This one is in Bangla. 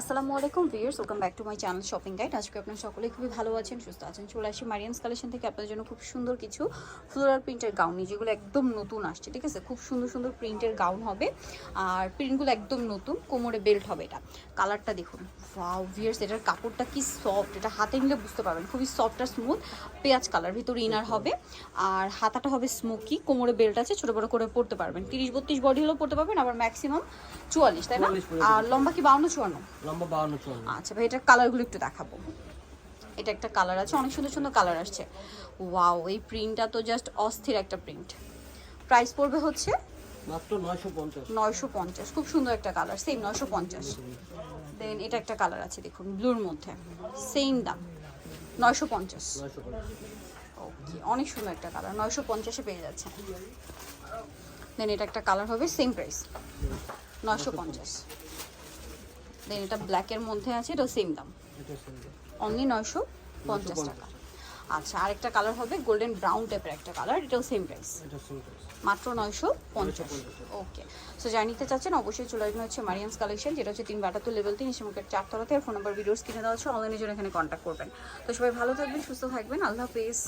আসসালামু আলাইকুম viewers welcome back to my channel shopping guide. আজকে আপনারা সকলে খুবই ভালো আছেন সুস্থ আছেন চলে আসি মারিয়ান্স কালেকশন থেকে। আপনাদের জন্য খুব সুন্দর কিছু ফ্লোরাল প্রিন্টের গাউন যেগুলো একদম নতুন আসছে ঠিক আছে? খুব সুন্দর সুন্দর প্রিন্টের গাউন হবে। আর প্রিন্টগুলো একদম নতুন কোমরে বেল্ট হবে এটা। কালারটা দেখুন। ওয়াও ভিউয়ার্স এটার কাপড়টা কি সফট এটা হাতে নিলে বুঝতে পারবেন। খুবই সফট আর স্মুথ পেঁয়াজ কালার ভিতরে ইনার হবে। আর হাতাটা হবে স্মোকি কোমরে বেল্ট আছে ছোটো বড়ো করে পড়তে পারবেন। তিরিশ বত্রিশ বডি হলেও পড়তে পারবেন আবার ম্যাক্সিমাম চুয়াল্লিশ তাই না? আর লম্বা কি বাউন্ন চুয়ান্ন? লম্বা বাউন্ন চুয়ান্ন আচ্ছা ভাই এটার কালারগুলো একটু দেখাবো। এটা একটা কালার আছে অনেক সুন্দর সুন্দর কালার আসছে। ওয়াও এই প্রিন্টটা তো জাস্ট অস্থির একটা প্রিন্ট প্রাইস পড়বে হচ্ছে মাত্র নয়শো পঞ্চাশ। নয়শো পঞ্চাশ খুব সুন্দর একটা কালার সেম নয়শো পঞ্চাশ। দেন এটা একটা কালার আছে দেখুন ব্লুর মধ্যে। সেম দাম নয়শো পঞ্চাশ। নয়শো পঞ্চাশ। ওকে অনেক সুন্দর একটা কালার নয়শো পঞ্চাশে পেয়ে যাচ্ছে। দেন এটা একটা কালার হবে সেম প্রাইস নয়শো পঞ্চাশ। দেন এটা ব্ল্যাকের মধ্যে আছে এটাও সেম দাম। অনলি নয়শো পঞ্চাশ টাকা। আচ্ছা আরেকটা কালার হবে গোল্ডেন ব্রাউন টাইপের একটা কালার এটাও সেম প্রাইস মাত্র নয়শো পঞ্চাশ। ওকে সো যা নিতে চাচ্ছেন অবশ্যই চলে আসবেন হচ্ছে মারিয়ান্স কালেকশন যেটা হচ্ছে তিন বাটাত্তর লেভেল তিন এসে চারতলাতে আর ফোন নাম্বার ভিডিওস কিনে দেওয়া হচ্ছে অনলাইনের জন্য এখানে কন্ট্যাক্ট করবেন। তো সবাই ভালো থাকবেন সুস্থ থাকবেন আল্লাহ হাফেজ।